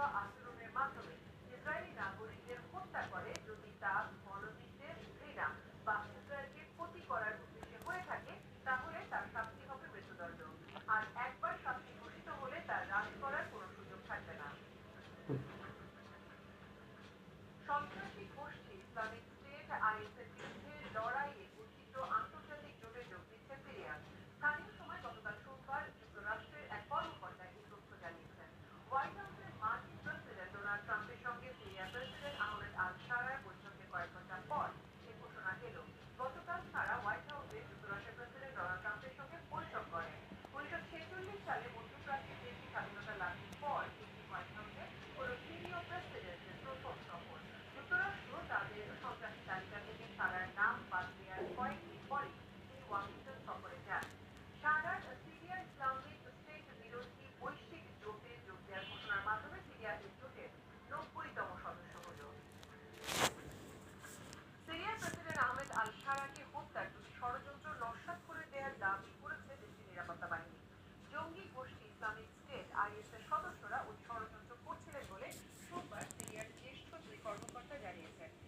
দেওয়া মাধ্যমে ইসরায়েলি নাগরিকদের হত্যা করে যদি তা গণতন্ত্রের ঘৃণা বা ইসরায়েলকে ক্ষতি করার উদ্দেশ্যে হয়ে থাকে, তাহলে তার শাস্তি হবে মৃত্যুদণ্ড। আর একবার শাস্তি ঘোষিত হলে তার রাজ করার কোনো সুযোগ থাকবে না। সন্ত্রাসী